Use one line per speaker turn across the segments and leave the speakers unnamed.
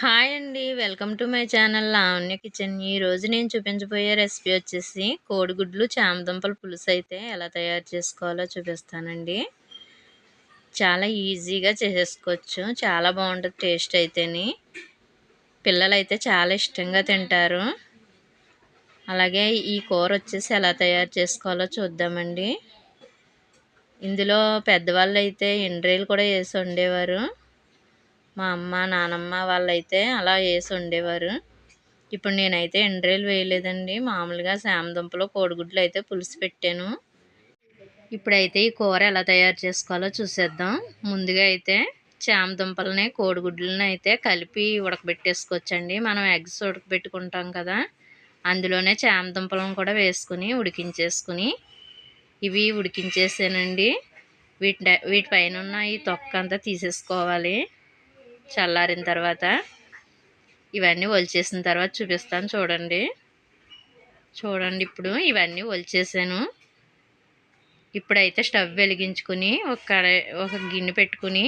Hi అండి. Welcome to my channel Lavanya kitchen. ఈరోజు నేను చూపించబోయే రెసిపీ వచ్చేసి కోడిగుడ్లు చామదుంపల పులుసు అయితే ఎలా తయారు చేసుకోవాలో చూపిస్తానండి. చాలా ఈజీగా చేసేసుకోవచ్చు. చాలా బాగుంటుంది టేస్ట్ అయితేని. పిల్లలు అయితే చాలా ఇష్టంగా తింటారు. అలాగే ఈ కూర వచ్చేసి ఎలా తయారు చేసుకోవాలో చూద్దామండి. ఇందులో పెద్దవాళ్ళు అయితే ఎండ్రేలు కూడా వేసి వండేవారు. మా అమ్మ నానమ్మ వాళ్ళైతే అలా వేసి ఉండేవారు. ఇప్పుడు నేనైతే ఎండ్రేలు వేయలేదండి. మామూలుగా శామదుంపలు కోడిగుడ్లు అయితే పులుసు పెట్టాను. ఇప్పుడైతే ఈ కూర ఎలా తయారు చేసుకోవాలో చూసేద్దాం. ముందుగా అయితే చామదుంపలని కోడిగుడ్లని అయితే కలిపి ఉడకబెట్టేసుకోవచ్చండి. మనం ఎగ్స్ ఉడకబెట్టుకుంటాం కదా అందులోనే చామదుంపలను కూడా వేసుకుని ఉడికించేసుకుని ఇవి ఉడికించేసానండి. వీటి వీటిపైన ఉన్న ఈ తొక్క అంతా తీసేసుకోవాలి. చల్లారిన తర్వాత ఇవన్నీ ఒలిచేసిన తర్వాత చూపిస్తాను చూడండి. చూడండి ఇప్పుడు ఇవన్నీ ఒలిచేసాను. ఇప్పుడైతే స్టవ్ వెలిగించుకుని ఒక ఒక గిన్నె పెట్టుకుని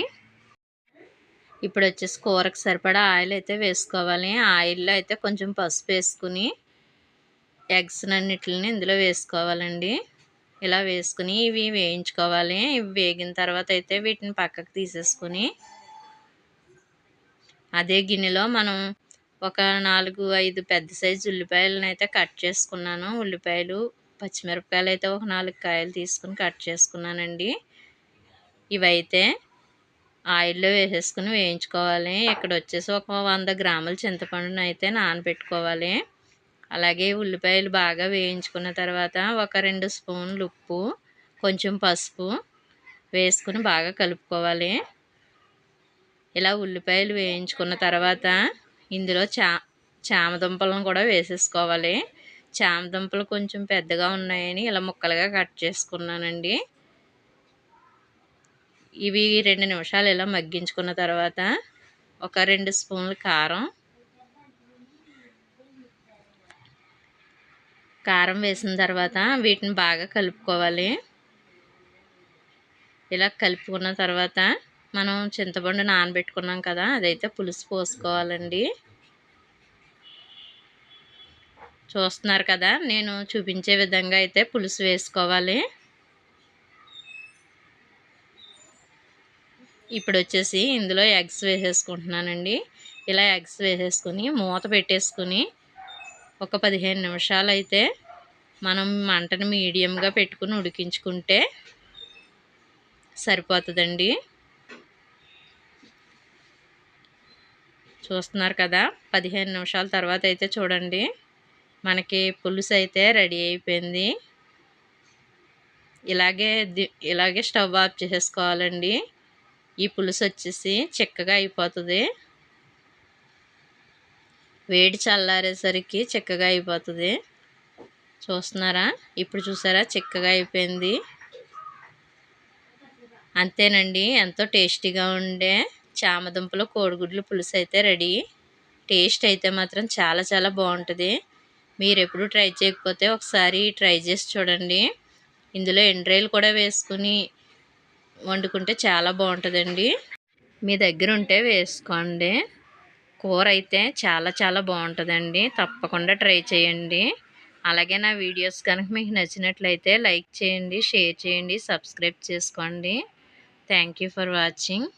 ఇప్పుడు వచ్చేసి కూరకు సరిపడా ఆయిల్ అయితే వేసుకోవాలి. ఆయిల్లో అయితే కొంచెం పసుపు వేసుకుని ఎగ్స్ అన్నిటిని ఇందులో వేసుకోవాలండి. ఇలా వేసుకుని ఇవి వేయించుకోవాలి. ఇవి వేగిన తర్వాత అయితే వీటిని పక్కకు తీసేసుకుని అదే గిన్నెలో మనం ఒక నాలుగు ఐదు పెద్ద సైజు ఉల్లిపాయలను అయితే కట్ చేసుకున్నాను. ఉల్లిపాయలు పచ్చిమిరపకాయలు అయితే ఒక నాలుగు కాయలు తీసుకుని కట్ చేసుకున్నానండి. ఇవైతే ఆయిల్లో వేసేసుకుని వేయించుకోవాలి. ఇక్కడ వచ్చేసి ఒక వంద గ్రాముల చింతపండును అయితే నానబెట్టుకోవాలి. అలాగే ఉల్లిపాయలు బాగా వేయించుకున్న తర్వాత ఒక రెండు స్పూన్లు ఉప్పు కొంచెం పసుపు వేసుకుని బాగా కలుపుకోవాలి. ఇలా ఉల్లిపాయలు వేయించుకున్న తర్వాత ఇందులో చా చామదుంపలను కూడా వేసేసుకోవాలి. చామదుంపలు కొంచెం పెద్దగా ఉన్నాయని ఇలా ముక్కలుగా కట్ చేసుకున్నానండి. ఇవి రెండు నిమిషాలు ఇలా మగ్గించుకున్న తర్వాత ఒక రెండు స్పూన్లు కారం. కారం వేసిన తర్వాత వీటిని బాగా కలుపుకోవాలి. ఇలా కలుపుకున్న తర్వాత మనం చింతపండు నానబెట్టుకున్నాం కదా అదైతే పులుసు పోసుకోవాలండి. చూస్తున్నారు కదా నేను చూపించే విధంగా అయితే పులుసు వేసుకోవాలి. ఇప్పుడు వచ్చేసి ఇందులో ఎగ్స్ వేసేసుకుంటున్నానండి. ఇలా ఎగ్స్ వేసేసుకుని మూత పెట్టేసుకుని ఒక పదిహేను నిమిషాలు అయితే మనం మంటను మీడియంగా పెట్టుకుని ఉడికించుకుంటే సరిపోతుందండి. చూస్తున్నారు కదా. పదిహేను నిమిషాల తర్వాత అయితే చూడండి. మనకి పులుసు అయితే రెడీ అయిపోయింది. ఇలాగే ఇలాగే స్టవ్ ఆఫ్ చేసేసుకోవాలండి. ఈ పులుసు వచ్చేసి చిక్కగా అయిపోతుంది. వేడి చల్లారేసరికి చిక్కగా అయిపోతుంది. చూస్తున్నారా? ఇప్పుడు చూసారా? చిక్కగా అయిపోయింది. అంతేనండి. ఎంతో టేస్టీగా ఉండే చామదుంపలు కోడిగుడ్లు పులుసు అయితే రెడీ. టేస్ట్ అయితే మాత్రం చాలా చాలా బాగుంటుంది. మీరు ఎప్పుడు ట్రై చేయకపోతే ఒకసారి ట్రై చేసి చూడండి. ఇందులో ఎండ్రాయిలు కూడా వేసుకుని వండుకుంటే చాలా బాగుంటుందండి. మీ దగ్గర ఉంటే వేసుకోండి. కూర అయితే చాలా చాలా బాగుంటుందండి. తప్పకుండా ట్రై చేయండి. అలాగే నా వీడియోస్ కనుక మీకు నచ్చినట్లయితే లైక్ చేయండి షేర్ చేయండి సబ్స్క్రైబ్ చేసుకోండి. Thank for watching.